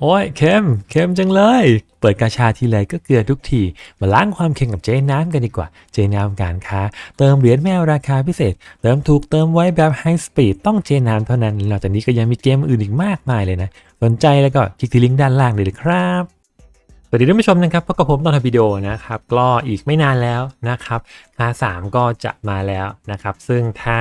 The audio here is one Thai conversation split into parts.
โอ้ยเค็มเค็มจังเลย เปิดกาชาทีไรก็เกลือทุกที มาล้างความเค็มกับเจ๊น้ำกันดีกว่า เจ๊น้ำการค้า เติมเหรียญแมวราคาพิเศษ เติมถูกเติมไว้แบบไฮสปีดต้องเจ๊น้ำเท่านั้นนอกจากนี้ก็ยังมีเกมอื่นอีกมากมายเลยนะ สนใจแล้วก็คลิกที่ลิงก์ด้านล่างเลยครับ วัสดีท่านผู้ชมนะครับพบกับผมตอนทำวิดีโอนะครับก็อีกไม่นานแล้วนะครับคาสามก็จะมาแล้วนะครับ ซึ่งถ้า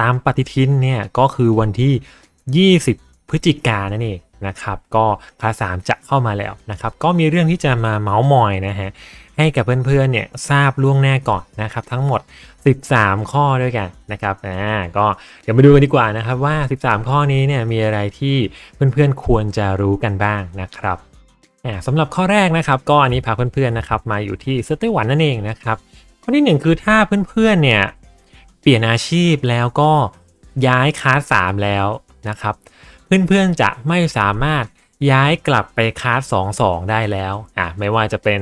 ตามปฏิทินเนี่ยก็คือวันที่ 20 พฤศจิกายนนั่นเองนะครับก็คาสามจะเข้ามาแล้วนะครับ ก็มีเรื่องที่จะมาเมาส์มอยนะฮะให้กับเพื่อนๆเนี่ยทราบล่วงหน้าก่อนนะครับ ทั้งหมด 13 ข้อด้วยกันนะครับอ่าก็เดี๋ยวมาดูกันดีกว่านะครับว่า 13 ข้อนี้เนี่ยมีอะไรที่เพื่อนๆควรจะรู้กันบ้างนะครับ สำหรับข้อแรกนะครับก็อันนี้พาเพื่อนๆนะครับมาอยู่ที่เซอร์ไต้หวันนั่นเองนะครับข้อที่หนึ่งคือถ้าเพื่อนๆเนี่ยเปลี่ยนอาชีพแล้วก็ย้ายคลาสสามแล้วนะครับเพื่อนๆจะไม่สามารถย้ายกลับไปคลาสสองสองได้แล้วอะไม่ว่าจะเป็น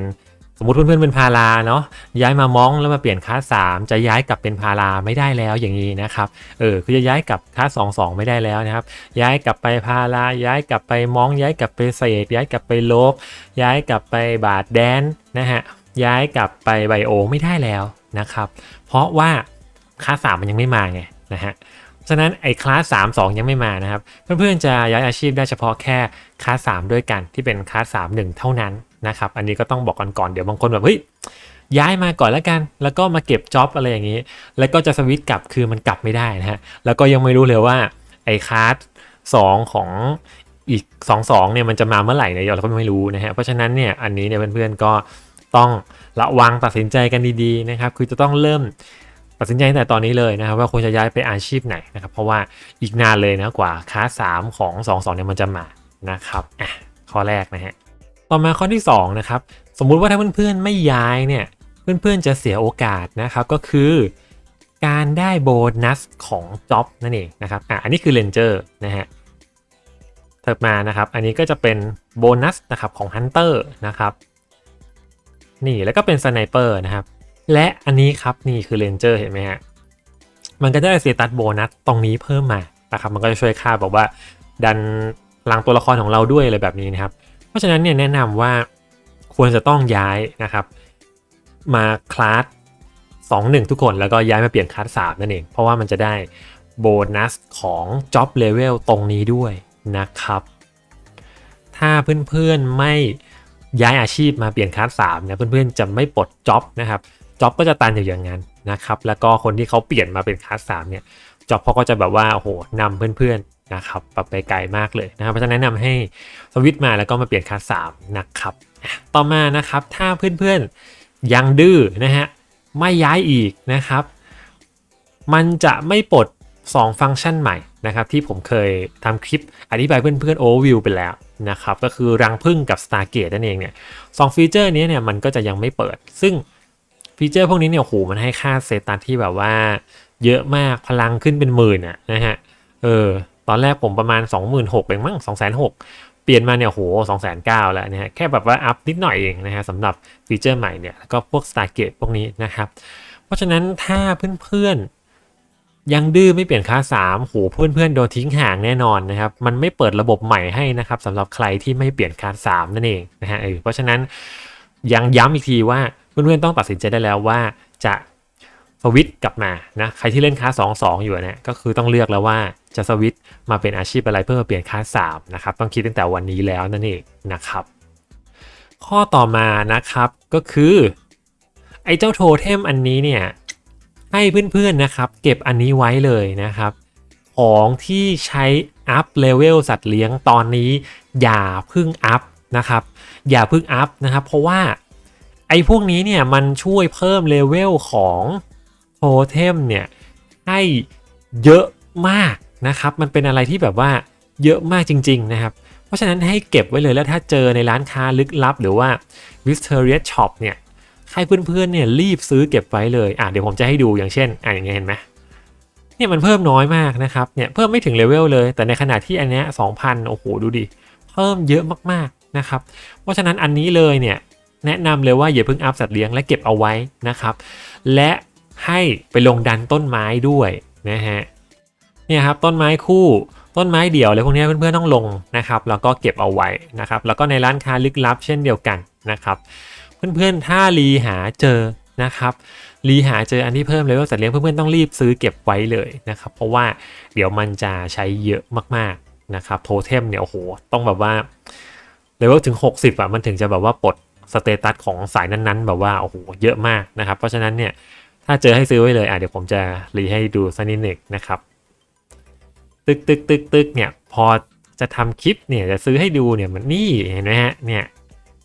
สมมติเพื่อนๆเป็นพาราเนาะย้ายมามองแล้วมาเปลี่ยนคลาสสามจะย้ายกลับเป็นพาราไม่ได้แล้วอย่างนี้นะครับเออคือจะย้ายกลับคลาสสองสองไม่ได้แล้วนะครับ ย้ายกลับไปพาราย้ายกลับไปมอง ย้ายกลับไปเศษย้ายกลับไปโลบ ย้ายกลับไปบาดแดนนะฮะย้ายกลับไปไบโอไม่ได้แล้วนะครับเพราะว่าคลาสสามมันยังไม่มาไงนะฮะฉะนั้นไอ้คลาสสามสองยังไม่มานะครับ เพื่อนๆจะย้ายอาชีพได้เฉพาะแค่คลาสสามด้วยกันที่เป็นคลาสสามหนึ่งเท่านั้น นะครับ อันนี้ก็ต้องบอกกันก่อนเดี๋ยวบางคนแบบเฮ้ยย้ายมาก่อนแล้วกัน แล้วก็มาเก็บจ็อบอะไรอย่างนี้ แล้วก็จะสวิตช์กลับคือมันกลับไม่ได้นะฮะ แล้วก็ยังไม่รู้เลยว่าไอ้คลาส2ของอีก 2 2เนี่ยมันจะมาเมื่อไหร่เนี่ยเราก็ไม่รู้นะฮะ เพราะฉะนั้นเนี่ยอันนี้เนี่ยเพื่อนๆก็ต้องระวังตัดสินใจกันดีๆนะครับ คือจะต้องเริ่มตัดสินใจตั้งแต่ตอนนี้เลยนะครับ ว่าควรจะย้ายไปอาชีพไหนนะครับ เพราะว่าอีกนานเลยนะกว่าคลาสสามของ 2 2เนี่ยมันจะมานะครับอะข้อแรกนะฮะ ต่อมาข้อที่2นะครับสมมุติว่าถ้าเพื่อนๆไม่ย้ายเนี่ยเพื่อนๆจะเสียโอกาสนะครับก็คือการได้โบนัสของจ็อบนั่นเองนะครับอะอันนี้คือเลนเจอร์นะฮะเถิดมานะครับอันนี้ก็จะเป็นโบนัสนะครับของฮันเตอร์นะครับนี่แล้วก็เป็นสไนเปอร์นะครับและอันนี้ครับนี่คือเลนเจอร์เห็นไหมฮะมันก็จะได้เซตัสโบนัสตรงนี้เพิ่มมานะครับมันก็จะช่วยค่าบอกว่าดันพลังตัวละครของเราด้วยอะไรแบบนี้นะครับ ราะฉะนั้นเนี่ยแนะนำว่าควรจะต้องย้ายนะครับ มาคลาส2 1ทุกคนแล้วก็ย้ายมาเปลี่ยนคลาส3นั่นเอง เพราะว่ามันจะได้โบนัสของ Job Level ตรงนี้ด้วยนะครับ ถ้าเพื่อนๆไม่ย้ายอาชีพมาเปลี่ยนคลาส3เนี่ยเพื่อนๆจะไม่ปลด Job นะครับ Job ก็จะตันอยู่อย่างนั้นนะครับ แล้วก็คนที่เขาเปลี่ยนมาเป็นคลาส3เนี่ย Job เขาก็จะแบบว่าโอ้โหนำเพื่อนๆ นะครับไปไกลมากเลยนะครับเพราะฉะนั้นแนะนำให้สวิตช์มาแล้วก็มาเปลี่ยนคาส3นะครับต่อมานะครับถ้าเพื่อนๆยังดื้อนะฮะไม่ย้ายอีกนะครับ มันจะไม่ปลด 2 ฟังก์ชันใหม่นะครับที่ผมเคยทำคลิปอธิบายเพื่อนๆ overview ไปแล้วนะครับก็คือรังพึ่งกับ Stargate นั่นเองเนี่ยสองฟีเจอร์นี้เนี่ยมันก็จะยังไม่เปิด ซึ่งฟีเจอร์พวกนี้เนี่ยโหมันให้ค่าเซตัสที่แบบว่าเยอะมากพลังขึ้นเป็นหมื่นอะนะฮะเออ ตอนแรกผมประมาณ 26,000เองมั้ง2,600 เปลี่ยนมาเนี่ยโห2,900แล้วนะฮะแค่แบบว่าอัพนิดหน่อยเองนะฮะสำหรับฟีเจอร์ใหม่เนี่ยแล้วก็พวก Stargate พวกนี้นะครับ เพราะฉะนั้นถ้าเพื่อนๆยังดื้อไม่เปลี่ยนค่า3โหเพื่อนๆโดนทิ้งห่างแน่นอนนะครับ มันไม่เปิดระบบใหม่ให้นะครับสำหรับใครที่ไม่เปลี่ยนค่า3นั่นเองนะฮะเพราะฉะนั้นยังย้ำอีกทีว่าเพื่อนๆต้องตัดสินใจได้แล้วว่าจะสวิตช์กลับมานะใครที่เล่นค่า2 2 อยู่เนี่ยก็คือต้องเลือกแล้วว่า จะสวิตมาเป็นอาชีพอะไรเพื่อมาเปลี่ยนค่าส3นะครับต้องคิดตั้งแต่วันนี้แล้วนั่นเองนะครับ ข้อต่อมานะครับก็คือ ไอ้เจ้าโทเทมอันนี้เนี่ยให้เพื่อนๆนะครับ เก็บอันนี้ไว้เลยนะครับ ของที่ใช้อัพเลเวลสัตว์เลี้ยงตอนนี้ อย่าพึ่งอัพนะครับ อย่าพึ่งอัพนะครับ เพราะว่าไอ้พวกนี้เนี่ยมันช่วยเพิ่มเลเวลของโทเทมเนี่ยให้เยอะมาก นะครับมันเป็นอะไรที่แบบว่าเยอะมากจริง ๆ นะครับ เพราะฉะนั้นให้เก็บไว้เลยแล้วถ้าเจอในร้านค้าลึกลับ หรือว่า w i s t e r i a Shop เนี่ยให้เพื่อนๆเนี่ยรีบซื้อเก็บไว้เลยอะเดี๋ยวผมจะให้ดูอย่างเช่นอะอย่างเงี้ยเห็นไหมเนี่ยมันเพิ่มน้อยมากนะครับเนี่ยเพิ่มไม่ถึงเลเวลเลย แต่ในขณะที่อันเนี้ย2,000โอ้โหดูดิเพิ่มเยอะมากๆนะครับ เพราะฉะนั้นอันนี้เลยเนี่ยแนะนำเลยว่าอย่าเพิ่งอัพสัตว์เลี้ยงและเก็บเอาไว้นะครับ และให้ไปลงดันต้นไม้ด้วยนะฮะ เนี่ยครับต้นไม้คู่ต้นไม้เดี่ยวอะไรพวกนี้เพื่อนๆต้องลงนะครับ แล้วก็เก็บเอาไว้นะครับ แล้วก็ในร้านค้าลึกลับเช่นเดียวกันนะครับ เพื่อนๆถ้ารีหาเจอนะครับรีหาเจออันที่เพิ่มเลยว่าสัตว์เลี้ยงเพื่อนๆต้องรีบซื้อเก็บไว้เลยนะครับ เพราะว่าเดี๋ยวมันจะใช้เยอะมากๆนะครับโทเทมเนี่ยโอ้โหต้องแบบว่าเลเวลถึง 60อะมันถึงจะแบบว่าปลดสเตตัสของสายนั้นๆ แบบว่าโอ้โหเยอะมากนะครับ เพราะฉะนั้นเนี่ยถ้าเจอให้ซื้อไว้เลยอะเดี๋ยวผมจะรีให้ดูสักนิดหนึ่งนะครับ ตึกตึกตึกตึกเนี่ยพอจะทำคลิปเนี่ยจะซื้อให้ดูเนี่ยมันนี่เห็นไหมฮะเนี่ย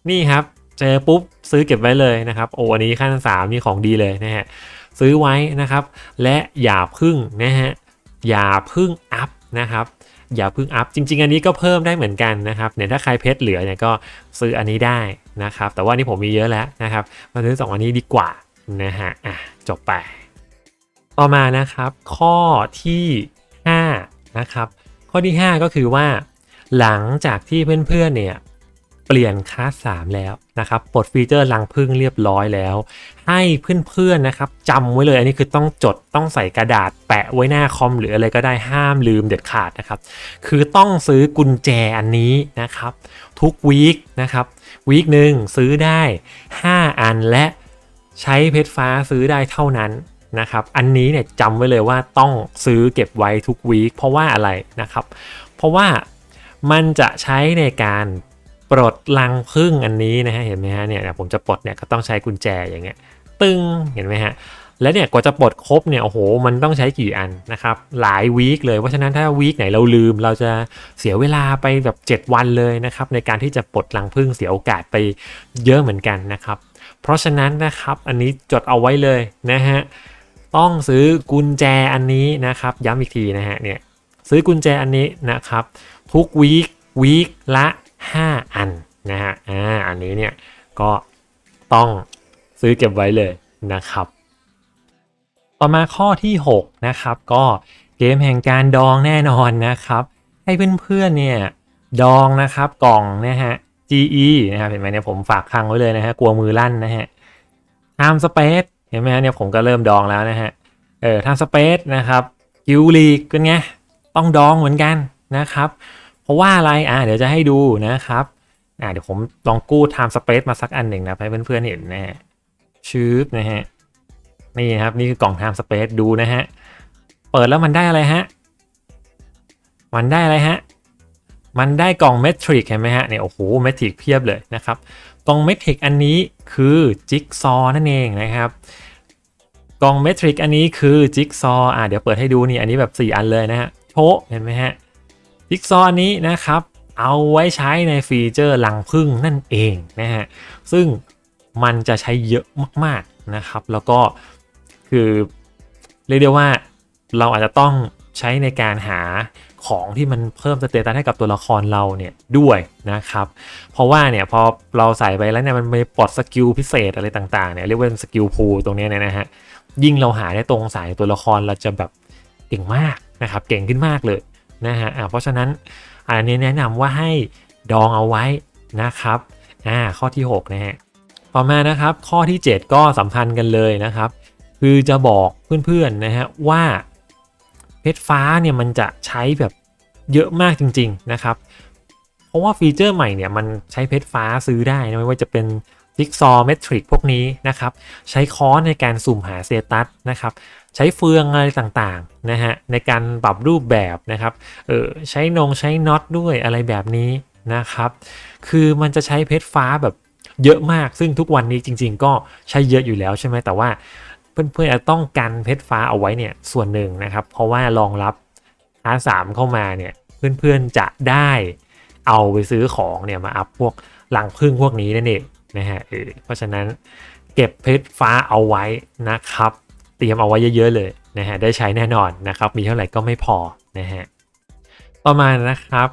นี่ครับเจอปุ๊บซื้อเก็บไว้เลยนะครับโอ้อันนี้ขั้น3นี่ของดีเลยนะฮะซื้อไว้นะครับ และอย่าพึ่งนะฮะอย่าพึ่งอัพนะครับอย่าพึ่งอัพจริง ๆ อันนี้ก็เพิ่มได้เหมือนกันนะครับเนี่ยถ้าใครเพชรเหลือเนี่ยก็ซื้ออันนี้ได้นะครับ แต่ว่านี่ผมมีเยอะแล้วนะครับมาซื้อสองอันนี้ดีกว่านะฮะอะจบไป ต่อมานะครับ ข้อที่ 5 นะครับ ข้อที่ 5 ก็คือว่า หลังจากที่เพื่อนๆเนี่ยเปลี่ยนคลาส3แล้วนะครับปลดฟีเจอร์ลังพึ่งเรียบร้อยแล้ว ให้เพื่อนๆนะครับจำไว้เลยอันนี้คือต้องจดต้องใส่กระดาษแปะไว้หน้าคอมหรืออะไรก็ได้ห้ามลืมเด็ดขาดนะครับ คือต้องซื้อกุญแจอันนี้นะครับ ทุกวีคนะครับวีคหนึ่งซื้อได้ 5 อันและใช้เพชรฟ้าซื้อได้เท่านั้น นะครับอันนี้เนี่ยจำไว้เลยว่าต้องซื้อเก็บไว้ทุกวีคเพราะว่าอะไรนะครับ เพราะว่ามันจะใช้ในการปลดลังพึ่งอันนี้นะฮะเห็นไหมฮะเนี่ยผมจะปลดเนี่ยก็ต้องใช้กุญแจอย่างเงี้ยตึงเห็นไหมฮะและเนี่ยกว่าจะปลดครบเนี่ยโอ้โหมันต้องใช้กี่อันนะครับหลายวีคเลยเพราะฉะนั้นถ้าวีคไหนเราลืม เราจะเสียเวลาไปแบบ 7 วันเลยนะครับในการที่จะปลดลังพึ่งเสียโอกาสไปเยอะเหมือนกันนะครับ เพราะฉะนั้นนะครับอันนี้จดเอาไว้เลยนะฮะ ต้องซื้อกุญแจอันนี้นะครับ ย้ำอีกทีนะฮะเนี่ยซื้อกุญแจอันนี้นะครับ ทุกวีควีคละ 5 อันนะฮะอ่าอันนี้เนี่ยก็ต้องซื้อเก็บไว้เลยนะครับ ต่อมาข้อที่ 6 นะครับ ก็เกมแห่งการดองแน่นอนนะครับ ให้เพื่อนๆเนี่ยดองนะครับกล่องนะฮะ GE นะครับเห็นไหมเนี่ยผมฝากคังไว้เลยนะฮะกลัวมือลั่นนะฮะ Time Space เห็นไหมฮะเนี่ยผมก็เริ่มดองแล้วนะฮะ เออ Time Space นะครับกิลลีกเป็นไง ต้องดองเหมือนกันนะครับ เพราะว่าอะไรอ่าเดี๋ยวจะให้ดูนะครับอ่าเดี๋ยวผมลองกู้ Time Space มาสักอันหนึ่งนะให้เพื่อนๆเห็นนะฮะชืบนะฮะนี่ครับนี่คือกล่อง Time Space ดูนะฮะ เปิดแล้วมันได้อะไรฮะ มันได้อะไรฮะ มันได้กล่องเมทริกเห็นไหมฮะเนี่ยโอ้โหเมทริกเพียบเลยนะครับ กล่องเมทริกอันนี้ คือจิ๊กซอนั่นเองนะครับกล่องเมทริกอันนี้คือจิ๊กซออ่าเดี๋ยวเปิดให้ดูนี่อันนี้แบบ 4 อันเลยนะฮะโชเห็นไหมฮะจิ๊กซออันนี้นะครับเอาไว้ใช้ในฟีเจอร์ลังพึ่งนั่นเองนะฮะซึ่งมันจะใช้เยอะมากๆนะครับ แล้วก็คือเรียกได้ว่าเราอาจจะต้องใช้ในการหา ของที่มันเพิ่มสเตตัสให้กับตัวละครเราเนี่ยด้วยนะครับ เพราะว่าเนี่ยพอเราใส่ไปแล้วเนี่ยมันไปปลดสกิลพิเศษอะไรต่างๆเนี่ยเรียกว่าสกิลพูตรงนี้เนี่ยนะฮะยิ่งเราหาได้ตรงสายตัวละครเราจะแบบเก่งมากนะครับเก่งขึ้นมากเลยนะฮะเพราะฉะนั้นอันนี้แนะนำว่าให้ดองเอาไว้นะครับอ่าข้อที่6นะฮะต่อมานะครับข้อที่ 7 ก็สัมพันธ์กันเลยนะครับ คือจะบอกเพื่อนๆนะฮะว่า เพชรฟ้าเนี่ยมันจะใช้แบบเยอะมากจริง ๆ นะครับ เพราะว่าฟีเจอร์ใหม่เนี่ยมันใช้เพชรฟ้าซื้อได้นะไม่ว่าจะเป็นจิ๊กซอว์เมทริกพวกนี้นะครับ ใช้ค้อนในการสุ่มหาเซตัสนะครับ ใช้เฟืองอะไรต่างๆนะฮะในการปรับรูปแบบนะครับเออใช้นงใช้น็อตด้วยอะไรแบบนี้นะครับ คือมันจะใช้เพชรฟ้าแบบเยอะมากซึ่งทุกวันนี้จริง ๆ ก็ใช้เยอะอยู่แล้วใช่ไหมแต่ว่า เพื่อนๆจะต้องกันเพชรฟ้าเอาไว้เนี่ยส่วนหนึ่งนะครับ เพราะว่ารองรับอาสามเข้ามาเนี่ยเพื่อนๆจะได้เอาไปซื้อของเนี่ยมาอัพพวกหลังพึ่งพวกนี้นั่นเองนะฮะเออเพราะฉะนั้นเก็บเพชรฟ้าเอาไว้นะครับ เตรียมเอาไว้เยอะๆเลยนะฮะได้ใช้แน่นอนนะครับ มีเท่าไหร่ก็ไม่พอนะฮะต่อมานะครับ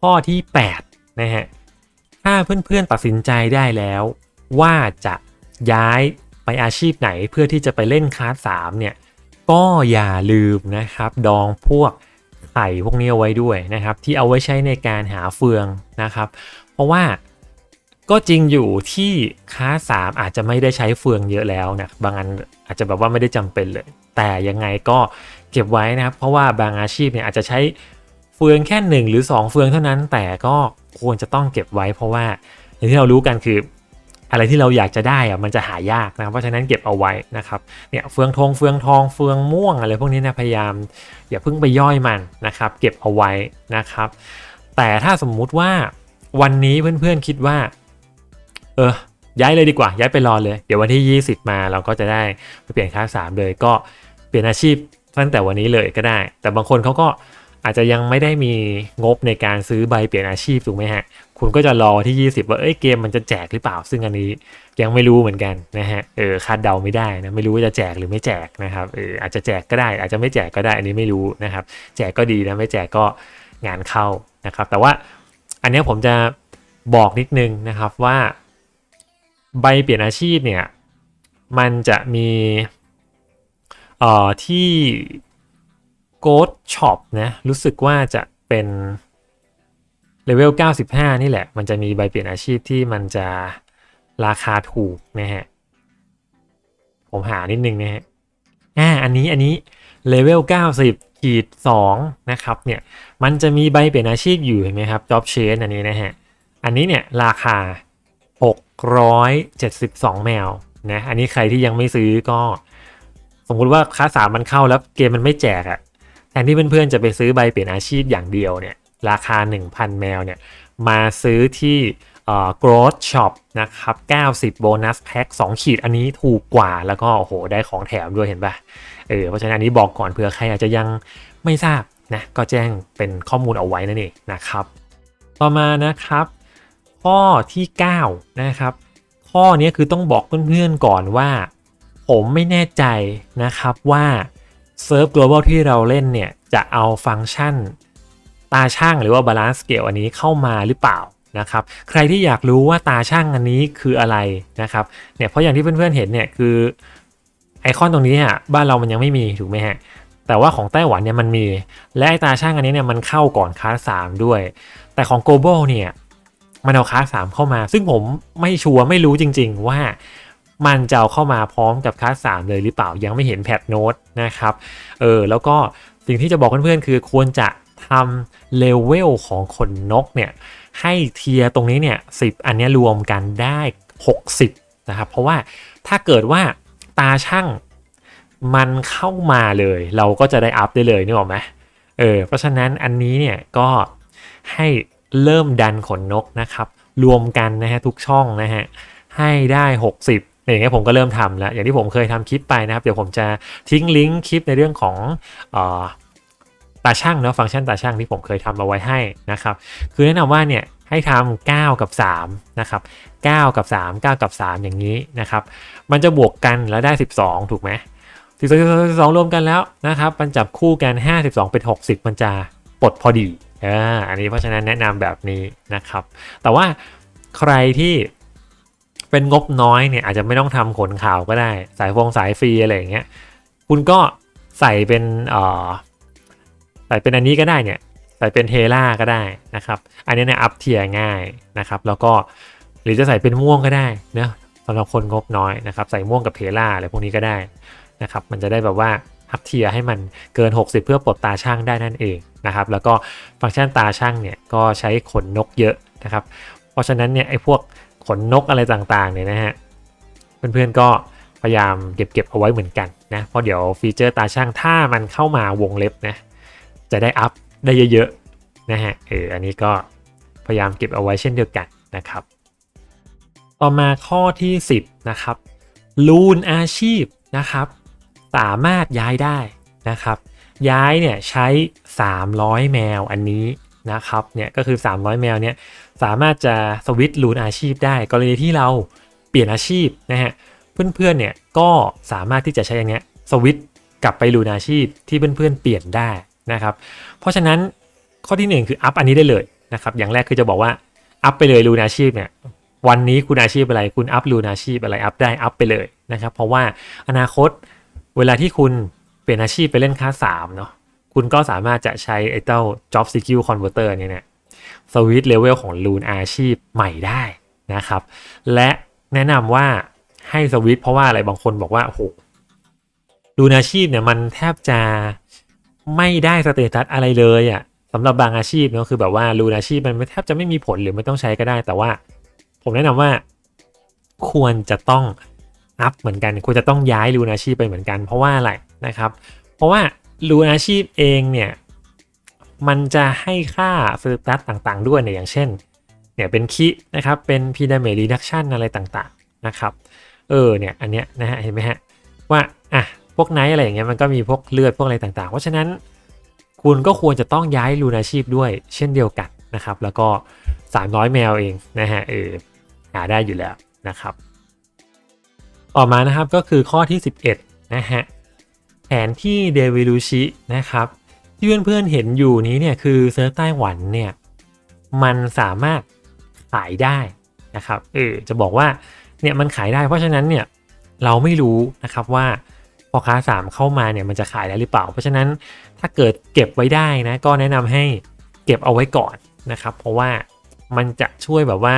ข้อที่8นะฮะถ้าเพื่อนๆตัดสินใจได้แล้ว ว่าจะย้าย ไปอาชีพไหนเพื่อที่จะไปเล่นคลาส3เนี่ยก็อย่าลืมนะครับดองพวกไข่พวกนี้เอาไว้ด้วยนะครับ ที่เอาไว้ใช้ในการหาเฟืองนะครับ เพราะว่าก็จริงอยู่ที่ค้าสามอาจจะไม่ได้ใช้เฟืองเยอะแล้วนะบางอันอาจจะแบบว่าไม่ได้จำเป็นเลย แต่ยังไงก็เก็บไว้นะครับ เพราะว่าบางอาชีพเนี่ยอาจจะใช้เฟืองแค่หนึ่งหรือ 2 เฟืองเท่านั้น แต่ก็ควรจะต้องเก็บไว้ เพราะว่าอย่างที่เรารู้กันคือ อะไรที่เราอยากจะได้อะมันจะหายากนะครับเพราะฉะนั้นเก็บเอาไว้นะครับเนี่ยเฟืองทองเฟืองทองเฟืองม่วงอะไรพวกนี้นะพยายามอย่าเพิ่งไปย่อยมันนะครับ เก็บเอาไว้นะครับ แต่ถ้าสมมุติว่าวันนี้เพื่อนๆคิดว่า เออย้ายเลยดีกว่า ย้ายไปรอเลย เดี๋ยววันที่ 20 มาเราก็จะได้ไปเปลี่ยนคลาส3เลยก็เปลี่ยนอาชีพตั้งแต่วันนี้เลยก็ได้ แต่บางคนเขาก็ อาจจะยังไม่ได้มีงบในการซื้อใบเปลี่ยนอาชีพถูกไหมฮะ คุณก็จะรอที่ 20 ว่าเอ้ยเกมมันจะแจกหรือเปล่า ซึ่งอันนี้ยังไม่รู้เหมือนกันนะฮะเออคาดเดาไม่ได้นะไม่รู้ว่าจะแจกหรือไม่แจกนะครับเอออาจจะแจกก็ได้ อาจจะไม่แจกก็ได้อันนี้ไม่รู้นะครับ แจกก็ดีนะไม่แจกก็งานเข้านะครับ แต่ว่าอันนี้ผมจะบอกนิดนึงนะครับว่าใบเปลี่ยนอาชีพเนี่ยมันจะมีเอ่อที่ Ghost Shop นะ รู้สึกว่าจะเป็นเลเวล 95 นี่แหละ มันจะมีใบเปลี่ยนอาชีพที่มันจะราคาถูกนะฮะ ผมหานิดนึงนะฮะ อ่า อันนี้ อันนี้เลเวล 90ขีด2นะครับ เนี่ย มันจะมีใบเปลี่ยนอาชีพอยู่เห็นไหมครับ Job Change อันนี้นะฮะ อันนี้เนี่ยราคา 672 แมวนะ อันนี้ใครที่ยังไม่ซื้อก็ สมมุติว่าค่าสามมันเข้าแล้วเกมมันไม่แจกอะ แทนที่เพื่อนๆจะไปซื้อใบเปลี่ยนอาชีพอย่างเดียวเนี่ยราคา 1,000 แมวเนี่ยมาซื้อที่เอ่อ growth shop นะครับ 90 โบนัสแพ็ค2ขีดอันนี้ถูกกว่าแล้วก็โอ้โหได้ของแถมด้วยเห็นปะเออเพราะฉะนั้นอันนี้บอกก่อนเผื่อใครอาจจะยังไม่ทราบนะก็แจ้งเป็นข้อมูลเอาไว้นั่นเองนะครับ ต่อมานะครับ ข้อที่9นะครับข้อนี้คือต้องบอกเพื่อนๆก่อนว่า ผมไม่แน่ใจนะครับว่า เซิร์ฟ global ที่เราเล่นเนี่ย จะเอาฟังก์ชันตาช่างหรือว่า balance scale อันนี้เข้ามาหรือเปล่านะครับ ใครที่อยากรู้ว่าตาช่างอันนี้คืออะไรนะครับ เนี่ยเพราะอย่างที่เพื่อนๆเห็นเนี่ยคือไอคอนตรงนี้อะบ้านเรามันยังไม่มีถูกไหมฮะแต่ว่าของไต้หวันเนี่ยมันมี และไอตาช่างอันนี้เนี่ยมันเข้าก่อนคลาสสามด้วย แต่ของ global เนี่ยมันเอาคลาสสามเข้ามา ซึ่งผมไม่ชัวร์ไม่รู้จริง ๆ ว่า มันจะเอาเข้ามาพร้อมกับคลาสสามเลยหรือเปล่ายังไม่เห็นแพทโน้ตนะครับเออแล้วก็สิ่งที่จะบอกเพื่อนๆคือควรจะทำเลเวลของขนนกเนี่ยให้เทียร์ตรงนี้เนี่ยสิอันนี้รวมกันได้ 60 นะครับ เพราะว่าถ้าเกิดว่าตาช่างมันเข้ามาเลย เราก็จะได้อัพได้เลยนึกออกไหมเออเพราะฉะนั้นอันนี้เนี่ยก็ให้เริ่มดันขนนกนะครับ รวมกันนะฮะทุกช่องนะฮะให้ได้ 60 อย่างเงี้ยผมก็เริ่มทำแล้ว อย่างที่ผมเคยทำคลิปไปนะครับ เดี๋ยวผมจะทิ้งลิงก์คลิปในเรื่องของอตาช่างเนาะฟังก์ชันตาช่างที่ผมเคยทำเอาไว้ให้นะครับ คือแนะนำว่าเนี่ยให้ทำ9กับ3นะครับ9กับ 3 9 กับ 3 อย่างนี้นะครับ มันจะบวกกันแล้วได้ 12 ถูกไหม12 12รวมกันแล้วนะครับ มันจับคู่กัน 52 เป็น 60 มันจะปลดพอดีอ่าอันนี้เพราะฉะนั้นแนะนำแบบนี้นะครับ แต่ว่าใครที่ เป็นงบน้อยเนี่ยอาจจะไม่ต้องทำขนข่าวก็ได้ สายฟงสายฟรีอะไรอย่างเงี้ยคุณก็ใส่เป็นเอ่อใส่เป็นอันนี้ก็ได้เนี่ยใส่เป็นเทล่าก็ได้นะครับ อันนี้เนี่ยอัพเทียง่ายนะครับ แล้วก็หรือจะใส่เป็นม่วงก็ได้เนะสำหรับคนงบน้อยนะครับใส่ม่วงกับเทล่าอะไรพวกนี้ก็ได้นะครับ มันจะได้แบบว่าอัพเทียให้มันเกิน 60 เพื่อปลดตาช่างได้นั่นเองนะครับ แล้วก็ฟังก์ชันตาช่างเนี่ยก็ใช้ขนนกเยอะนะครับ เพราะฉะนั้นเนี่ยไอ้พวก ขนนกอะไรต่างๆเนี่ยนะฮะเพื่อนๆก็พยายามเก็บๆเอาไว้เหมือนกันนะเพราะเดี๋ยวฟีเจอร์ตาช่างถ้ามันเข้ามาวงเล็บนะจะได้อัพได้เยอะๆนะฮะเอออันนี้ก็พยายามเก็บเอาไว้เช่นเดียวกันนะครับ ต่อมาข้อที่ 10 นะครับลูนอาชีพนะครับ สามารถย้ายได้นะครับ ย้ายเนี่ยใช้ 300 แมวอันนี้ นะครับเนี่ยก็คือ 300 แมวเนี่ยสามารถจะสวิตช์ลูนอาชีพได้กรณีที่เราเปลี่ยนอาชีพนะฮะเพื่อนๆเนี่ยก็สามารถที่จะใช้อย่างเงี้ยสวิตช์กลับไปลูนอาชีพที่เพื่อนๆเปลี่ยนได้นะครับเพราะฉะนั้นข้อที่ 1 คืออัพอันนี้ได้เลยนะครับอย่างแรกคือจะบอกว่าอัพไปเลยลูนอาชีพเนี่ยวันนี้คุณอาชีพอะไรคุณอัพลูนอาชีพอะไรอัพได้อัพไปเลยนะครับเพราะว่าอนาคตเวลาที่คุณเปลี่ยนอาชีพไปเล่นค่า3เนาะ คุณก็สามารถจะใช้ไอ้เจ้า job skill converter เนี่ยเนี่ยสวิตเลเวลของลูนอาชีพใหม่ได้นะครับ และแนะนำว่าให้สวิตช์เพราะว่าอะไรบางคนบอกว่าโอ้โหดูอาชีพเนี่ยมันแทบจะไม่ได้สเตตัสอะไรเลยอะ่ะสำหรับบางอาชีพเนาะคือแบบว่ารูนอาชีพมันแทบจะไม่มีผลหรือไม่ต้องใช้ก็ได้ แต่ว่า ผมแนะนำว่าควรจะต้องอัพเหมือนกัน ควรจะต้องย้ายรูนอาชีพไปเหมือนกัน เพราะว่าอะไรนะครับ เพราะว่า รูนอาชีพเองเนี่ย มันจะให้ค่าสเตตัสต่างๆ ด้วยเนี่ยอย่างเช่น เนี่ยเป็นคีนะครับ เป็นพีดาเมรีดักชันอะไรต่างๆนะครับ เออเนี่ยอันเนี้ยนะฮะเห็นไหมฮะว่าอะพวกไนท์อะไรอย่างเงี้ยมันก็มีพวกเลือดพวกอะไรต่างๆ เพราะฉะนั้นคุณก็ควรจะต้องย้ายรูนอาชีพด้วยเช่นเดียวกันนะครับ แล้วก็ 300 แมวเองนะฮะเออหาได้อยู่แล้วนะครับ ต่อมานะครับก็คือข้อที่ 11นะฮะ นที่เดวิลูชินะครับที่เพื่อนๆเห็นอยู่นี้เนี่ยคือเซิร์ฟไต้หวันเนี่ยมันสามารถขายได้นะครับเออจะบอกว่าเนี่ยมันขายได้ เพราะฉะนั้นเนี่ยเราไม่รู้นะครับว่าพอค้าสามเข้ามาเนี่ยมันจะขายได้หรือเปล่า เพราะฉะนั้นถ้าเกิดเก็บไว้ได้นะก็แนะนำให้เก็บเอาไว้ก่อนนะครับ เพราะว่ามันจะช่วยแบบว่า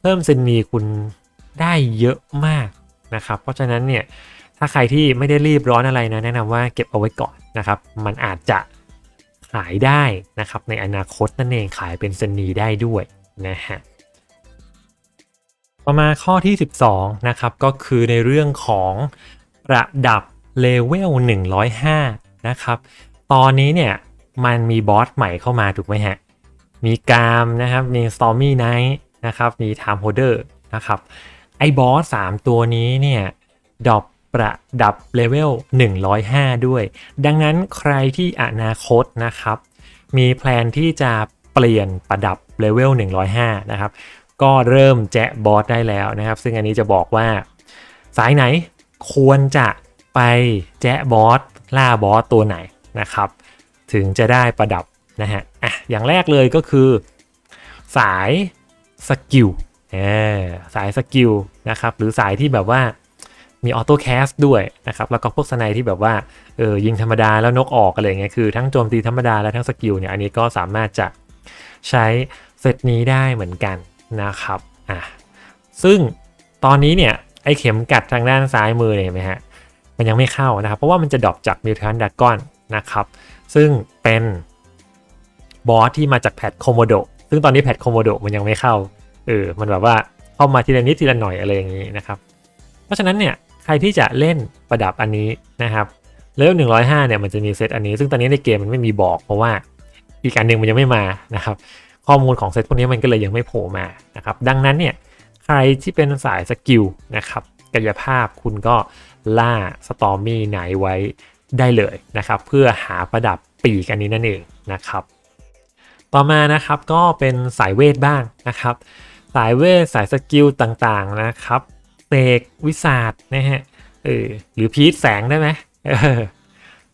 เพิ่มเซนมีคุณได้เยอะมากนะครับ เพราะฉะนั้นเนี่ย ถ้าใครที่ไม่ได้รีบร้อนอะไรนะแนะนำว่าเก็บเอาไว้ก่อนนะครับ มันอาจจะขายได้นะครับ ในอนาคตนั่นเองขายเป็นเซนนีได้ด้วยนะฮะต่อมาข้อที่ 12 นะครับ ก็คือในเรื่องของระดับเลเวล105 นะครับ ตอนนี้เนี่ยมันมีบอสใหม่เข้ามาถูกไหมฮะ มีกามนะครับ มี Stormy Night นะครับ มี Time Holder นะครับ ไอ้บอส 3 ตัวนี้เนี่ยดรอป ระดับเลเวล 105 ด้วย ดังนั้นใครที่อนาคตนะครับ มีแพลนที่จะเปลี่ยนประดับเลเวล 105 นะครับ ก็เริ่มแจะบอสได้แล้วนะครับ ซึ่งอันนี้จะบอกว่า สายไหนควรจะไปแจะบอสล่าบอสตัวไหนนะครับ ถึงจะได้ประดับนะฮะอะอย่างแรกเลยก็คือ สายสกิลสายสกิลนะครับ หรือสายที่แบบว่า มีออโต้แคสด้วยนะครับ แล้วก็พวกสไนที่แบบว่าเออยิงธรรมดาแล้วนกออกอะไรเงี้ยคือทั้งโจมตีธรรมดาและทั้งสกิลเนี่ยอันนี้ก็สามารถจะใช้เซตนี้ได้เหมือนกันนะครับอะซึ่งตอนนี้เนี่ยไอเข็มกัดทางด้านซ้ายมือเนี่ยเห็นไหมฮะมันยังไม่เข้านะครับ เพราะว่ามันจะดรอปจากมิวทันดักกอนนะครับ ซึ่งเป็นบอสที่มาจากแพทโคโมโดซึ่งตอนนี้แพทโคโมโดมันยังไม่เข้าเออมันแบบว่าเข้ามาทีละนิดทีละหน่อยอะไรอย่างนี้นะครับ เพราะฉะนั้นเนี่ย ใครที่จะเล่นประดับอันนี้นะครับเลเวล105 เนี่ยมันจะมีเซตอันนี้ ซึ่งตอนนี้ในเกมมันไม่มีบอกเพราะว่าอีกอันหนึ่งมันยังไม่มานะครับข้อมูลของเซตพวกนี้มันก็เลยยังไม่โผล่มานะครับดังนั้นเนี่ยใครที่เป็นสายสกิลนะครับกายภาพคุณก็ล่าสตอมมี่ไหนไว้ได้เลยนะครับ เพื่อหาประดับปีกอันนี้นั่นเองนะครับ ต่อมานะครับก็เป็นสายเวทบ้างนะครับ สายเวทสายสกิลต่างๆนะครับ เสกวิสาดนะฮะเออหรือพีทแสงได้ไหม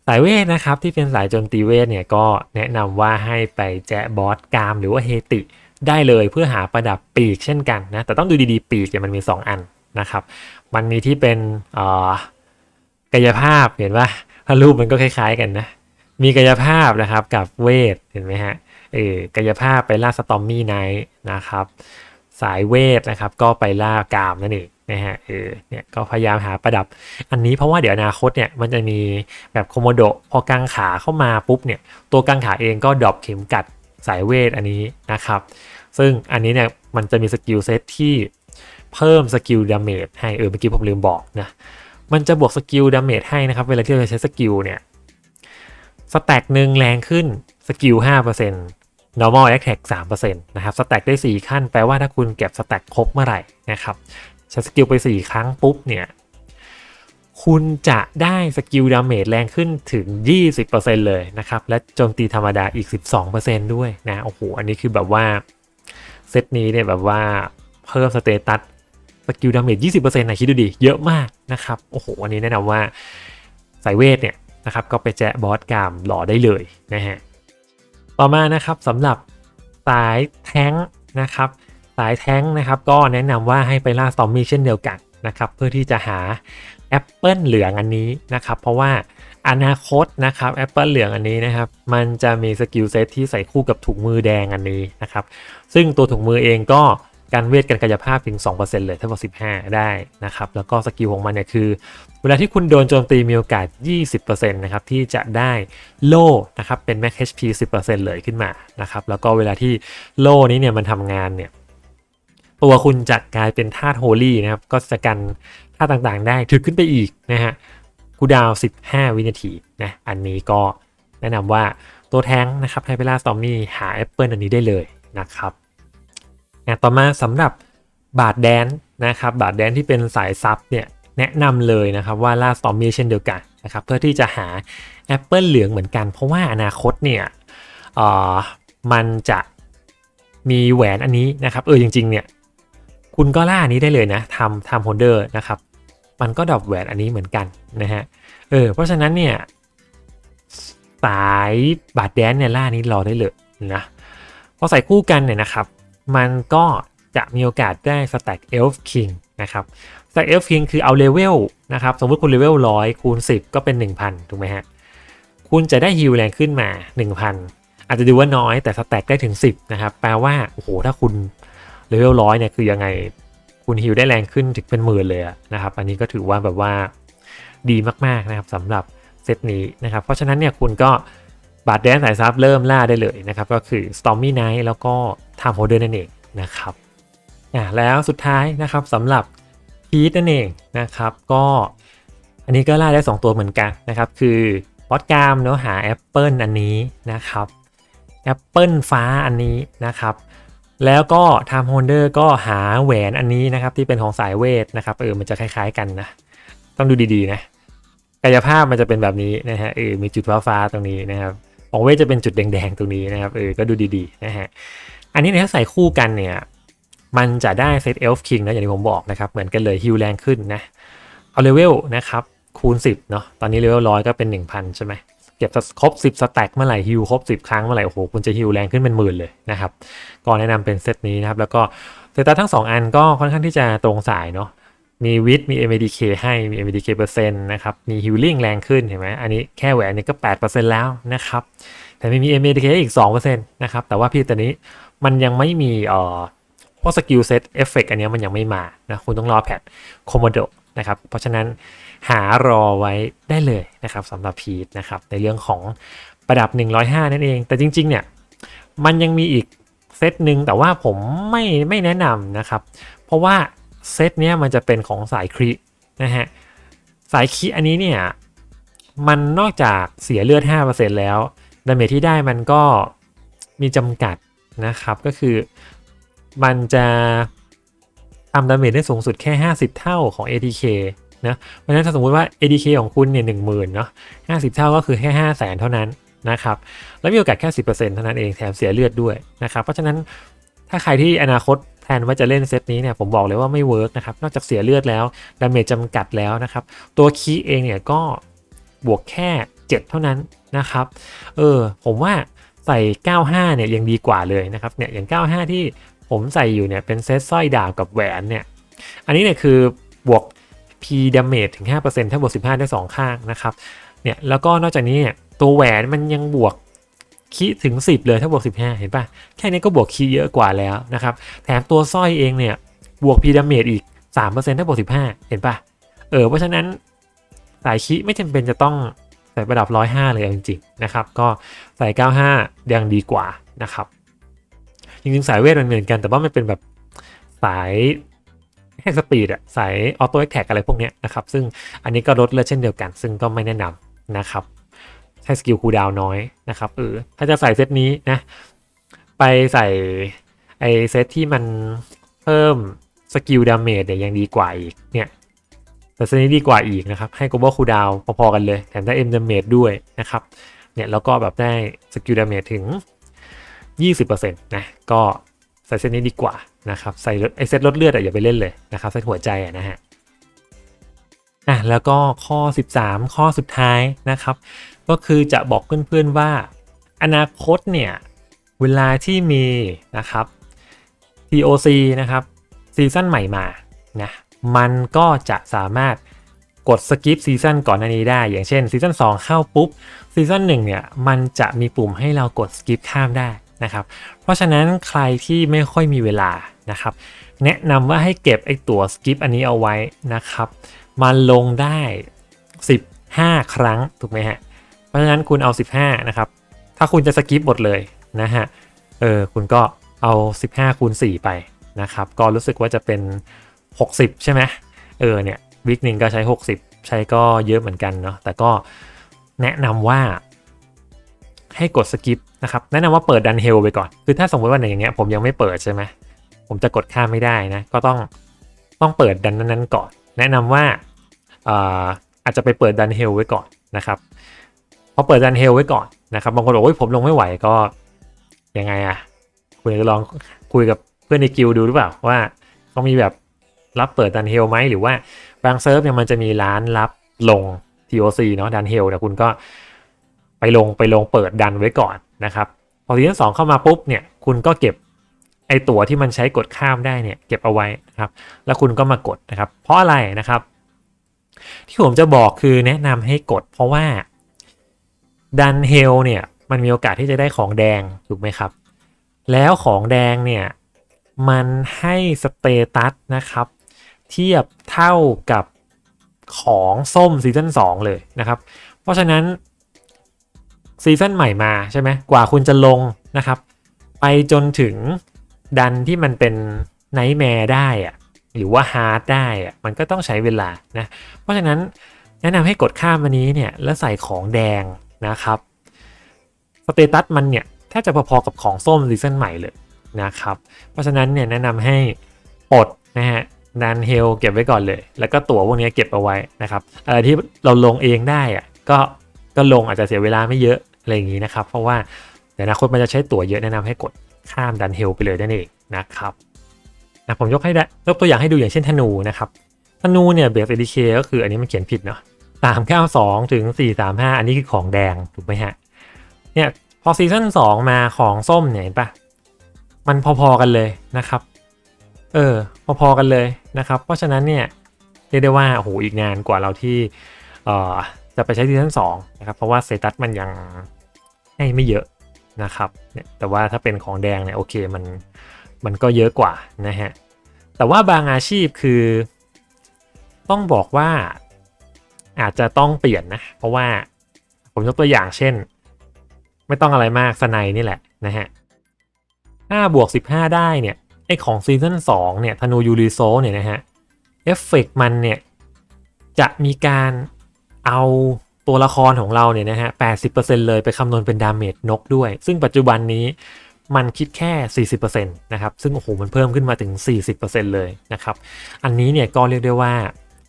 สายเวทนะครับที่เป็นสายโจมตีเวทเนี่ยก็แนะนำว่าให้ไปแจะบอสกามหรือว่าเฮติได้เลยเพื่อหาประดับปีกเช่นกันนะแต่ต้องดูดีๆปีกเนี่ยมันมี 2 อันนะครับ มันมีที่เป็นกายภาพเห็นว่าถ้ารูปมันก็คล้าย ๆกันนะ มีกายภาพนะครับกับเวทเห็นไหมฮะเออกายภาพไปล่าสตอมมี่ไนท์นะครับ สายเวทนะครับก็ไปล่ากามนั่นเอง นะฮะเออเนี่ยก็พยายามหาประดับ อันนี้เพราะว่าเดี๋ยวอนาคตเนี่ยมันจะมีแบบโคโมโดพอกางขาเข้ามาปุ๊บเนี่ยตัวกางขาเองก็ดรอปเข็มกัดสายเวทอันนี้นะครับ ซึ่งอันนี้เนี่ยมันจะมีสกิลเซตที่เพิ่มสกิลดาเมจให้เออเมื่อกี้ผมลืมบอกนะมันจะบวกสกิลดาเมจให้นะครับ เวลาที่เราใช้สกิลเนี่ยสแต็กหนึ่งแรงขึ้นสกิล 5% normal attack 3%นะครับสแต็กได้ 4 ขั้น แปลว่าถ้าคุณเก็บสแต็กครบเมื่อไหร่นะครับ ใช้สกิลไป 4 ครั้งปุ๊บเนี่ย คุณจะได้สกิลดาเมจแรงขึ้นถึง 20%เลยนะครับ และโจมตีธรรมดาอีก 12%ด้วยนะ โอ้โห อันนี้คือแบบว่า เซตนี้เนี่ยแบบว่าเพิ่มสเตตัสสกิลดาเมจ 20%นะคิดดูดิ เยอะมากนะครับ โอ้โห อันนี้แนะนำว่าสายเวทเนี่ยนะครับก็ไปแจะบอสกามหล่อได้เลยนะฮะ ต่อมานะครับสำหรับสายแท้งนะครับ สายแท้งนะครับ ก็แนะนำว่าให้ไปล่าสตอมมี่เช่นเดียวกันนะครับเพื่อที่จะหาแอปเปิลเหลืองอันนี้นะครับ เพราะว่าอนาคตนะครับแอปเปิลเหลืองอันนี้นะครับ มันจะมีสกิลเซตที่ใส่คู่กับถุงมือแดงอันนี้นะครับ ซึ่งตัวถุงมือเองก็การเวทการกายภาพถึง 2%เลยถ้าบอก15 ได้นะครับ แล้วก็สกิลของมันเนี่ยคือ เวลาที่คุณโดนโจมตีมีโอกาส 20%นะครับ ที่จะได้โล่นะครับ เป็น max HP 10%เลยขึ้นมานะครับ แล้วก็เวลาที่โล่นี้เนี่ยมันทำงานเนี่ย ตัวคุณจะกลายเป็นธาตุโฮลี่นะครับ ก็จะกันธาตุต่างๆ ได้ถึกขึ้นไปอีกนะฮะคูดาว 15 วินาทีนะอันนี้ก็แนะนำว่าตัวแท้งนะครับไฮเปล่าซอมมี่หาแอปเปิลอันนี้ได้เลยนะครับอะต่อมาสำหรับบาทแดนนะครับบาทแดนที่เป็นสายซับเนี่ยแนะนำเลยนะครับว่าล่าซอมมี่เช่นเดียวกันนะครับเพื่อที่จะหาแอปเปิลเหลืองเหมือนกัน เพราะว่าอนาคตเนี่ยอ่อมันจะมีแหวนอันนี้นะครับเออจริงๆเนี่ย คุณก็ล่าอันนี้ได้เลยนะทำทำโฮลเดอร์นะครับ มันก็ดรอปแหวนอันนี้เหมือนกันนะฮะเออเพราะฉะนั้นเนี่ยสายบาดแดนเนี่ยล่านี้รอได้เลยนะพอใส่คู่กันเนี่ยนะครับ มันก็จะมีโอกาสได้สแต็กเอลฟ์คิงนะครับสแต็กเอลฟ์คิงคือเอาเลเวลนะครับสมมติคุณเลเวลร้อยคูณ10 ก็เป็น 1,000 ถูกไหมฮะคุณจะได้ฮิลแรงขึ้นมา 1,000 อาจจะดูว่าน้อยแต่สแต็กได้ถึง 10 นะครับ แปลว่า โอ้โห ถ้าคุณ เลเวลร้อยเนี่ยคือยังไงคุณฮิลได้แรงขึ้นถึงเป็นหมื่นเลยะนะครับ อันนี้ก็ถือว่าแบบว่าดีมากๆนะครับสำหรับเซตนี้นะครับ เพราะฉะนั้นเนี่ยคุณก็บาดแดนสายซับเริ่มล่าได้เลยนะครับ ก็คือ Stormy Night แล้วก็ Time Holder นั่นเองนะครับอะแล้วสุดท้ายนะครับสำหรับพีทนั่นเองนะครับก็อันนี้ก็ล่าได้ 2 ตัวเหมือนกันนะครับ คือป๊อตกามเนาะหาแอปเปิลอันนี้นะครับแอปเปิลฟ้าอันนี้นะครับ แล้วก็ Time Holder ก็หาแหวนอันนี้นะครับ ที่เป็นของสายเวทนะครับเออมันจะคล้าย ๆ กันนะ ต้องดูดีๆนะ กายภาพมันจะเป็นแบบนี้นะฮะเออมีจุดฟ้าๆตรงนี้นะครับของเวทจะเป็นจุดแดงๆตรงนี้นะครับเออก็ดูดีๆนะฮะอันนี้เนี่ยถ้าใส่คู่กันเนี่ยมันจะได้เซตเอลฟ์คิงนะอย่างที่ผมบอกนะครับ เหมือนกันเลยฮิลแรงขึ้นนะเอาเลเวลนะครับคูณ 10เนาะตอนนี้เลเวลร้อยก็เป็น 1000 ใช่ไหม เก็บครบ 10 สแต็กเมื่อไหร่ฮิลครบ 10 ครั้งเมื่อไหร่โอ้โหคุณจะฮิลแรงขึ้นเป็นหมื่นเลยนะครับก็แนะนำเป็นเซตนี้นะครับ แล้วก็เซตทั้ง 2 อันก็ค่อนข้างที่จะตรงสายเนาะมีวิทมี MDK ให้มี MDK เปอร์เซ็นต์นะครับมีฮิลลิ่งแรงขึ้นเห็นไหมอันนี้แค่แหวนนี่ก็ 8%แล้วนะครับแต่ไม่มี MDK อีก 2%นะครับแต่ว่าพี่ตัวนี้มันยังไม่มีเอ่อพวกสกิลเซตเอฟเฟกอันนี้มันยังไม่มานะคุณต้องรอแพทโคโมโดนะครับเพราะฉะนั้น หารอไว้ได้เลยนะครับสำหรับพีทนะครับในเรื่องของประดับ 105 นั่นเอง แต่จริง ๆ เนี่ย มันยังมีอีกเซตหนึ่งแต่ว่าผมไม่ไม่แนะนำนะครับ เพราะว่าเซตเนี้ยมันจะเป็นของสายครีนะฮะสายครีอันนี้เนี่ย มันนอกจากเสียเลือด 5%แล้วดาเมจที่ได้มันก็มีจำกัดนะครับก็คือมันจะทำดาเมจได้สูงสุดแค่ 50 เท่าของ ATK นะเพราะฉะนั้นถ้าสมมุติว่า ATK ของคุณเนี่ยหนึ่งหมื่นเนาะ50เท่าก็คือแค่5 0 0แสนเท่านั้นนะครับแล้วมีโอกาสแค่10%เปอร์เซ็นต์เท่านั้นเองแถมเสียเลือดด้วยนะครับเพราะฉะนั้นถ้าใครที่อนาคตแพลนว่าจะเล่นเซตนี้เนี่ยผมบอกเลยว่าไม่เวิร์กนะครับนอกจากเสียเลือดแล้วดาเมจจำกัดแล้วนะครับตัวคีย์เองเนี่ยก็บวกแค่ 7 เท่านั้นนะครับเออผมว่าใส่ 95 เนี่ยยังดีกว่าเลยนะครับเนี่ยอย่าง 95 ที่ผมใส่อยู่เนี่ยเป็นเซตสร้อยดาบกับแหวนเนี่ยอันนี้เนี่ยคือบวก P damage ถึง 5%ถ้าบวก 15 ได้ 2 ข้างนะครับ เนี่ย แล้วก็นอกจากนี้เนี่ย ตัวแหวนมันยังบวกคีถึง 10 เลยถ้าบวก 15 เห็นปะแค่นี้ก็บวกคีเยอะกว่าแล้วนะครับ แถมตัวสร้อยเองเนี่ย บวก P damage อีก 3%ถ้าบวก 15 เห็นปะเออ เพราะฉะนั้นสายคีไม่จำเป็นจะต้องใส่ประดับ 105 เลยเอาจริงๆนะครับ ก็ใส่ 95 ยังดีกว่านะครับ จริงๆ สายเวทมันเหมือนกัน แต่ว่ามันเป็นแบบสาย แฮกสปีดอะสายออโต้แอคแท็กอะไรพวกเนี้ยนะครับ ซึ่งอันนี้ก็ลดเลือดเช่นเดียวกัน ซึ่งก็ไม่แนะนำนะครับ ใช้สกิลคูดาวน์น้อยนะครับเออถ้าจะใส่เซตนี้นะ ไปใส่ไอเซตที่มันเพิ่มสกิลดาเมจเนี่ยยังดีกว่าอีกเนี่ยแต่เซตนี้ดีกว่าอีกนะครับ ให้ global cooldown พอๆกันเลยแถมได้ m damage ด้วยนะครับเนี่ยแล้วก็แบบได้สกิลดาเมจถึง 20%นะก็ใส่เซตนี้ดีกว่า นะครับใส่ไอเซตลดเลือดอะอย่าไปเล่นเลยนะครับเซตหัวใจอะนะฮะอะแล้วก็ข้อ 13 ข้อสุดท้ายนะครับ ก็คือจะบอกเพื่อนๆว่า อนาคตเนี่ยเวลาที่มีนะครับ TOC นะครับซีซั่นใหม่มานะมันก็จะสามารถกดสกิปซีซั่นก่อนหน้านี้ได้ อย่างเช่นซีซั่น2เข้าปุ๊บซีซั่น1เนี่ยมันจะมีปุ่มให้เรากดสกิปข้ามได้ นะครับ เพราะฉะนั้นใครที่ไม่ค่อยมีเวลานะครับ แนะนำว่าให้เก็บไอ้ตัวสกิปอันนี้เอาไว้นะครับ มันลงได้ 15 ครั้งถูกไหมฮะ เพราะฉะนั้นคุณเอา 15 นะครับ ถ้าคุณจะสกิปหมดเลยนะฮะ เออคุณก็เอา 15คูณ4ไปนะครับ ก็รู้สึกว่าจะเป็น 60 ใช่ไหมเออเนี่ยวิกหนึ่งก็ใช้ 60 ใช้ก็เยอะเหมือนกันเนาะแต่ก็แนะนำว่า ให้กดสกิปนะครับแนะนำว่าเปิดดันเฮลไปก่อน คือถ้าสมมติว่าในอย่างเงี้ยผมยังไม่เปิดใช่ไหมผมจะกดข้ามไม่ได้นะก็ต้องต้องเปิดดันนั้นๆก่อน แนะนำว่าอาอาจจะไปเปิดดันเฮลไว้ก่อนนะครับพอเปิดดันเฮลไว้ก่อนนะครับบางคนบอกว่าผมลงไม่ไหวก็ยังไงอะคุณจะลองคุยกับเพื่อนในกิลดูหรือเปล่าว่าเขามีแบบรับเปิดดันเฮลไหมหรือว่าบางเซิร์ฟเนี่ยมันจะมีร้านรับลง TOC เนาะดันเฮลเนี่คุณก็ ไปลงไปลงเปิดดันไว้ก่อนนะครับพอซีซั่นสองเข้ามาปุ๊บเนี่ยคุณก็เก็บไอตัวที่มันใช้กดข้ามได้เนี่ยเก็บเอาไว้นะครับแล้วคุณก็มากดนะครับ เพราะอะไรนะครับ ที่ผมจะบอกคือแนะนำให้กด เพราะว่าดันเฮลเนี่ยมันมีโอกาสที่จะได้ของแดงถูกไหมครับ แล้วของแดงเนี่ยมันให้สเตตัสนะครับ เทียบเท่ากับของส้มซีซั่น2เลยนะครับ เพราะฉะนั้น ซีซั่นใหม่มาใช่ไหมกว่าคุณจะลงนะครับ ไปจนถึงดันที่มันเป็นไนท์แมร์ได้อะหรือว่าฮาร์ดได้อะมันก็ต้องใช้เวลานะ เพราะฉะนั้นแนะนำให้กดข้ามอันนี้เนี่ยแล้วใส่ของแดงนะครับสเตตัสมันเนี่ยแทบจะพอๆกับของส้มซีซั่นใหม่เลยนะครับ เพราะฉะนั้นเนี่ยแนะนำให้ปลดนะฮะดันเฮลเก็บไว้ก่อนเลย แล้วก็ตั๋วพวกนี้เก็บเอาไว้นะครับอะไรที่เราลงเองได้อะก็ก็ลงอาจจะเสียเวลาไม่เยอะ อะไรอย่างนี้นะครับ เพราะว่าเดี๋ยวอนาคตมันจะใช้ตั๋วเยอะแนะนำให้กดข้ามดันเฮลไปเลยนั่นเองนะครับนะผมยกให้ได้ยกตัวอย่างให้ดูอย่างเช่นธนูนะครับธนูเนี่ยเบสเอ d เคก็คืออันนี้มันเขียนผิดเนาะสามเก้าสองถึงสี่สามห้าอันนี้คือของแดงถูกไหมฮะเนี่ยพอซีซั่นสองมาของส้มเนี่ยเห็นปะมันพอๆกันเลยนะครับเออพอๆกันเลยนะครับ เพราะฉะนั้นเนี่ยเรียกได้ว่าโอ้โหอีกงานกว่าเราที่เอ่อ จะไปใช้ซีซั่นสองนะครับ เพราะว่าเซตัสมันยังให้ไม่เยอะนะครับเนี่ยแต่ว่าถ้าเป็นของแดงเนี่ยโอเคมันมันก็เยอะกว่านะฮะแต่ว่าบางอาชีพคือ ต้องบอกว่าอาจจะต้องเปลี่ยนนะ เพราะว่าผมยกตัวอย่างเช่น ไม่ต้องอะไรมากสไนนี่แหละนะฮะ5บวก15 ได้เนี่ยไอของซีซั่น2เนี่ยธนูยูริโซเนี่ยนะฮะเอฟเฟกมันเนี่ยจะมีการ เอาตัวละครของเราเนี่ยนะฮะ 80%เลยไปคำนวณเป็นดาเมจนกด้วย ซึ่งปัจจุบันนี้มันคิดแค่ 40%นะครับ ซึ่งโอ้โห มันเพิ่มขึ้นมาถึง 40%เลยนะครับ อันนี้เนี่ยก็เรียกได้ว่า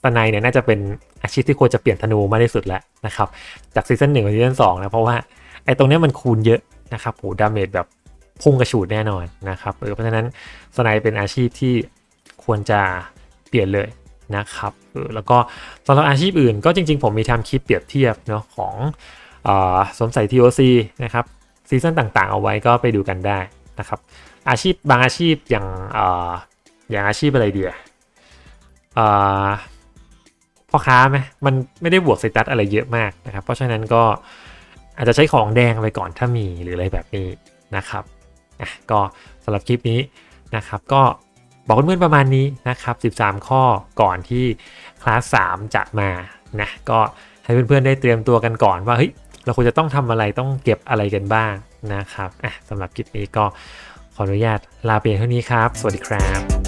ตนายเนี่ยน่าจะเป็นอาชีพที่ควรจะเปลี่ยนธนูมากที่สุดแล้วนะครับ จากซีซั่นหนึ่งไปซีซั่นสองนะเพราะว่าไอ้ตรงนี้มันคูณเยอะนะครับโหดาเมจแบบพุ่งกระฉูดแน่นอนนะครับเออเพราะฉะนั้นสไนเป็นอาชีพที่ควรจะเปลี่ยนเลย นะครับแล้วก็สำหรับอาชีพอื่นก็จริง ๆ ผมมีทำคลิปเปรียบเทียบเนาะของอสวมใส่ TOC นะครับซีซั่นต่างๆ เอาไว้ก็ไปดูกันได้นะครับอาชีพบางอาชีพอย่างอย่างอาชีพอะไรเดียพ่อค้าไหมมันไม่ได้บวกสตัสอะไรเยอะมากนะครับ เพราะฉะนั้นก็อาจจะใช้ของแดงไปก่อนถ้ามีหรืออะไรแบบนี้นะครับก็สำหรับคลิปนี้นะครับก็ บอกเพื่อนๆประมาณนี้นะครับ 13 ข้อก่อนที่คลาส 3 จะมานะก็ให้เพื่อนๆได้เตรียมตัวกันก่อนว่าเฮ้ยเราควรจะต้องทำอะไรต้องเก็บอะไรกันบ้างนะครับอะสำหรับคลิปนี้ก็ขออนุญาตลาเพียงเท่านี้ครับ สวัสดีครับ